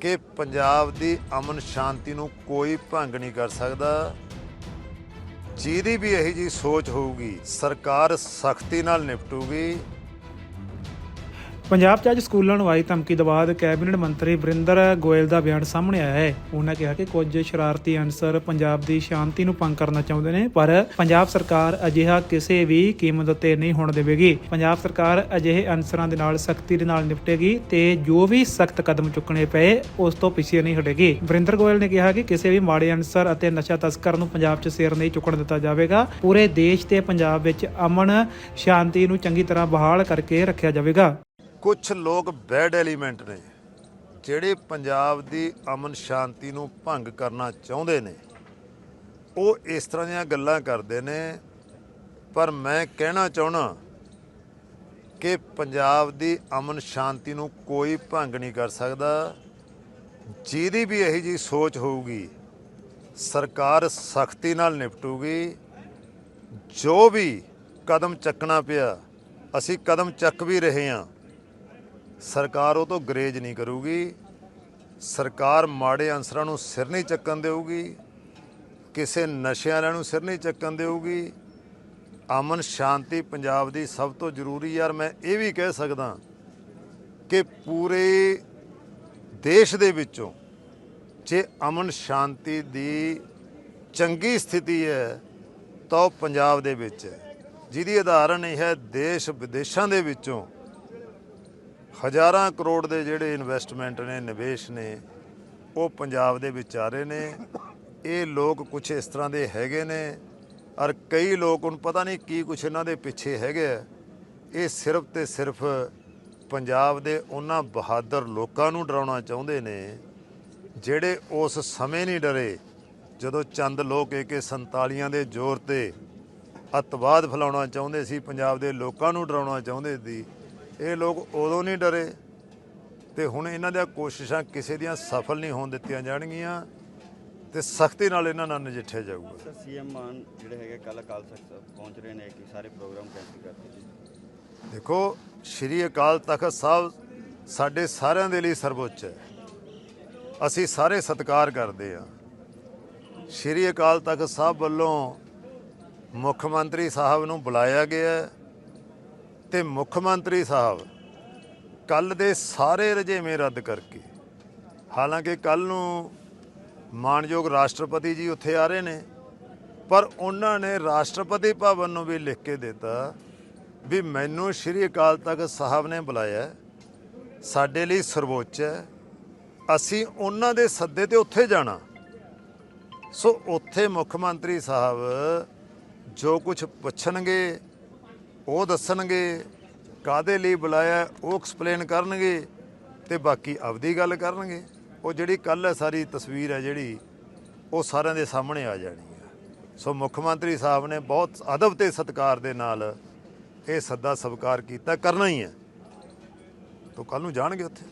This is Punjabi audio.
ਕਿ ਪੰਜਾਬ ਦੀ ਅਮਨ ਸ਼ਾਂਤੀ ਨੂੰ ਕੋਈ ਭੰਗ ਨਹੀਂ ਕਰ ਸਕਦਾ। ਜਿਹਦੀ ਵੀ ਇਹੀ ਜੀ ਸੋਚ ਹੋਊਗੀ, ਸਰਕਾਰ ਸਖਤੀ ਨਾਲ ਨਿਪਟੂਗੀ। ਪੰਜਾਬ 'ਚ ਅੱਜ ਸਕੂਲਾਂ ਨੂੰ ਆਈ ਧਮਕੀ ਤੋਂ ਬਾਅਦ ਕੈਬਨਿਟ ਮੰਤਰੀ ਵਰਿੰਦਰ ਗੋਇਲ ਦਾ ਬਿਆਨ ਸਾਹਮਣੇ ਆਇਆ ਹੈ। ਉਹਨਾਂ ਕਿਹਾ ਕਿ ਕੁਝ ਸ਼ਰਾਰਤੀ ਅਨਸਰ ਪੰਜਾਬ ਦੀ ਸ਼ਾਂਤੀ ਨੂੰ ਭੰਗ ਕਰਨਾ ਚਾਹੁੰਦੇ ਨੇ, ਪਰ ਪੰਜਾਬ ਸਰਕਾਰ ਅਜਿਹਾ ਕਿਸੇ ਵੀ ਕੀਮਤ ਉੱਤੇ ਨਹੀਂ ਹੋਣ ਦੇਵੇਗੀ। ਪੰਜਾਬ ਸਰਕਾਰ ਅਜਿਹੇ ਅਨਸਰਾਂ ਦੇ ਨਾਲ ਸਖਤੀ ਦੇ ਨਾਲ ਨਿਪਟੇਗੀ ਤੇ ਜੋ ਵੀ ਸਖਤ ਕਦਮ ਚੁੱਕਣੇ ਪਏ, ਉਸ ਤੋਂ ਪਿੱਛੇ ਨਹੀਂ ਹਟੇਗੀ। ਵਰਿੰਦਰ ਗੋਇਲ ਨੇ ਕਿਹਾ ਕਿ ਕਿਸੇ ਵੀ ਮਾੜੇ ਅਨਸਰ ਅਤੇ ਨਸ਼ਾ ਤਸਕਰ ਨੂੰ ਪੰਜਾਬ 'ਚ ਸਿਰ ਨਹੀਂ ਚੁੱਕਣ ਦਿੱਤਾ ਜਾਵੇਗਾ। ਪੂਰੇ ਦੇਸ਼ ਤੇ ਪੰਜਾਬ ਵਿੱਚ ਅਮਨ ਸ਼ਾਂਤੀ ਨੂੰ ਚੰਗੀ ਤਰ੍ਹਾਂ ਬਹਾਲ ਕਰਕੇ ਰੱਖਿਆ ਜਾਵੇਗਾ। ਕੁਝ ਲੋਕ ਬੈਡ ਐਲੀਮੈਂਟ ਨੇ, ਜਿਹੜੇ ਪੰਜਾਬ ਦੀ ਅਮਨ ਸ਼ਾਂਤੀ ਨੂੰ ਭੰਗ ਕਰਨਾ ਚਾਹੁੰਦੇ ਨੇ। ਉਹ ਇਸ ਤਰ੍ਹਾਂ ਦੀਆਂ ਗੱਲਾਂ ਕਰਦੇ ਨੇ, ਪਰ ਮੈਂ ਕਹਿਣਾ ਚਾਹਣਾ ਕਿ ਪੰਜਾਬ ਦੀ ਅਮਨ ਸ਼ਾਂਤੀ ਨੂੰ ਕੋਈ ਭੰਗ ਨਹੀਂ ਕਰ ਸਕਦਾ। ਜਿਹਦੀ ਵੀ ਇਹੀ ਜੀ ਸੋਚ ਹੋਊਗੀ, ਸਰਕਾਰ ਸਖਤੀ ਨਾਲ ਨਿਪਟੂਗੀ। ਜੋ ਵੀ ਕਦਮ ਚੱਕਣਾ ਪਿਆ, ਅਸੀਂ ਕਦਮ ਚੱਕ ਵੀ ਰਹੇ ਹਾਂ। ਸਰਕਾਰ ਉਹ ਤੋਂ ਗਰੇਜ ਨਹੀਂ ਕਰੂਗੀ। ਸਰਕਾਰ ਮਾੜੇ ਅਨਸਰਾਂ ਨੂੰ ਸਿਰ ਨਹੀਂ ਚੱਕਣ ਦੇਊਗੀ। ਕਿਸੇ ਨਸ਼ਿਆਂ ਵਾਲਿਆਂ ਨੂੰ ਸਿਰ ਨਹੀਂ ਚੱਕਣ ਦੇਊਗੀ। ਅਮਨ ਸ਼ਾਂਤੀ ਪੰਜਾਬ ਦੀ ਸਭ ਤੋਂ ਜ਼ਰੂਰੀ ਯਾਰ, ਮੈਂ ਇਹ ਵੀ ਕਹਿ ਸਕਦਾ ਕਿ ਪੂਰੇ ਦੇਸ਼ ਦੇ ਵਿੱਚੋਂ ਜੇ ਅਮਨ ਸ਼ਾਂਤੀ ਦੀ ਚੰਗੀ ਸਥਿਤੀ ਹੈ, ਤਾਂ ਉਹ ਪੰਜਾਬ ਦੇ ਵਿੱਚ ਹੈ। ਜਿਹਦੀ ਉਦਾਹਰਣ ਇਹ ਹੈ, ਦੇਸ਼ ਵਿਦੇਸ਼ਾਂ ਦੇ ਵਿੱਚੋਂ ਹਜ਼ਾਰਾਂ ਕਰੋੜ ਦੇ ਜਿਹੜੇ ਇਨਵੈਸਟਮੈਂਟ ਨੇ, ਨਿਵੇਸ਼ ਨੇ, ਉਹ ਪੰਜਾਬ ਦੇ ਵਿੱਚ ਆ ਰਹੇ ਨੇ। ਇਹ ਲੋਕ ਕੁਝ ਇਸ ਤਰ੍ਹਾਂ ਦੇ ਹੈਗੇ ਨੇ ਔਰ ਕਈ ਲੋਕ ਨੂੰ ਪਤਾ ਨਹੀਂ ਕੀ ਕੁਝ ਇਹਨਾਂ ਦੇ ਪਿੱਛੇ ਹੈਗੇ ਆ। ਇਹ ਸਿਰਫ ਤੇ ਸਿਰਫ ਪੰਜਾਬ ਦੇ ਉਹਨਾਂ ਬਹਾਦਰ ਲੋਕਾਂ ਨੂੰ ਡਰਾਉਣਾ ਚਾਹੁੰਦੇ ਨੇ, ਜਿਹੜੇ ਉਸ ਸਮੇਂ ਨਹੀਂ ਡਰੇ ਜਦੋਂ ਚੰਦ ਲੋਕ AK47 ਦੇ ਜ਼ੋਰ ਤੇ ਅੱਤਵਾਦ ਫੈਲਾਉਣਾ ਚਾਹੁੰਦੇ ਸੀ, ਪੰਜਾਬ ਦੇ ਲੋਕਾਂ ਨੂੰ ਡਰਾਉਣਾ ਚਾਹੁੰਦੇ ਸੀ। ਇਹ ਲੋਕ ਉਦੋਂ ਨਹੀਂ ਡਰੇ ਤੇ ਹੁਣ ਇਹਨਾਂ ਦੀਆਂ ਕੋਸ਼ਿਸ਼ਾਂ ਕਿਸੇ ਦੀਆਂ ਸਫਲ ਨਹੀਂ ਹੋਣ ਦਿੱਤੀਆਂ ਜਾਣਗੀਆਂ ਤੇ ਸਖਤੀ ਨਾਲ ਇਹਨਾਂ ਨਾਲ ਨਜਿੱਠਿਆ ਜਾਊਗਾ। ਸਰ ਸੀਐਮ ਮਾਨ ਜਿਹੜੇ ਹੈਗੇ ਕੱਲ ਅਕਾਲ ਤਖਤ ਪਹੁੰਚ ਰਹੇ ਨੇ ਕਿ ਸਾਰੇ ਪ੍ਰੋਗਰਾਮ ਕੈਂਸਲ ਕਰਤੇ ਜੀ ਦੇਖੋ ਸ਼੍ਰੀ ਅਕਾਲ ਤਖਤ ਸਾਹਿਬ ਸਾਡੇ ਸਾਰਿਆਂ ਦੇ ਲਈ ਸਰਵਉੱਚ ਹੈ। ਅਸੀਂ ਸਾਰੇ ਸਤਿਕਾਰ ਕਰਦੇ ਹਾਂ। ਸ਼੍ਰੀ ਅਕਾਲ ਤਖਤ ਸਾਹਿਬ ਵੱਲੋਂ ਮੁੱਖ ਮੰਤਰੀ ਸਾਹਿਬ ਨੂੰ ਬੁਲਾਇਆ ਗਿਆ ਹੈ। ਤੇ ਮੁੱਖ ਮੰਤਰੀ ਸਾਹਿਬ ਕੱਲ ਦੇ ਸਾਰੇ ਰਜੇਵੇਂ ਰੱਦ ਕਰਕੇ, ਹਾਲਾਂਕਿ ਕੱਲ ਨੂੰ ਮਾਨਯੋਗ ਰਾਸ਼ਟਰਪਤੀ ਜੀ ਉੱਥੇ ਆ ਰਹੇ ਨੇ, ਪਰ ਉਹਨਾਂ ਨੇ ਰਾਸ਼ਟਰਪਤੀ ਭਵਨ ਨੂੰ ਵੀ ਲਿਖ ਕੇ ਦਿੱਤਾ ਵੀ ਮੈਨੂੰ ਸ਼੍ਰੀ ਅਕਾਲ ਤਖਤ ਸਾਹਿਬ ਨੇ ਬੁਲਾਇਆ ਸਾਡੇ ਲਈ ਸਰਵੋੱਚ ਹੈ, ਅਸੀਂ ਉਹਨਾਂ ਦੇ ਸੱਦੇ ਤੇ ਉੱਥੇ ਜਾਣਾ। ਸੋ ਉੱਥੇ ਮੁੱਖ ਮੰਤਰੀ ਸਾਹਿਬ ਜੋ ਕੁਝ ਪੁੱਛਣਗੇ ਉਹ ਦੱਸਣਗੇ ਕਾਦੇ ਲਈ ਬੁਲਾਇਆ, ਉਹ ਐਕਸਪਲੇਨ ਕਰਨਗੇ ਤੇ ਬਾਕੀ ਆਪਦੀ ਗੱਲ ਕਰਨਗੇ। ਉਹ ਜਿਹੜੀ ਕੱਲ ਹੈ ਸਾਰੀ ਤਸਵੀਰ ਹੈ ਜਿਹੜੀ, ਉਹ ਸਾਰਿਆਂ ਦੇ ਸਾਹਮਣੇ ਆ ਜਾਣੀ ਹੈ। ਸੋ ਮੁੱਖ ਮੰਤਰੀ ਸਾਹਿਬ ਨੇ ਬਹੁਤ ਅਦਬ ਤੇ ਸਤਿਕਾਰ ਦੇ ਨਾਲ ਇਹ ਸੱਦਾ ਸਵੀਕਾਰ ਕੀਤਾ, ਕਰਨਾ ਹੀ ਹੈ। ਤੋਂ ਕੱਲ ਨੂੰ ਜਾਣਗੇ ਉੱਥੇ।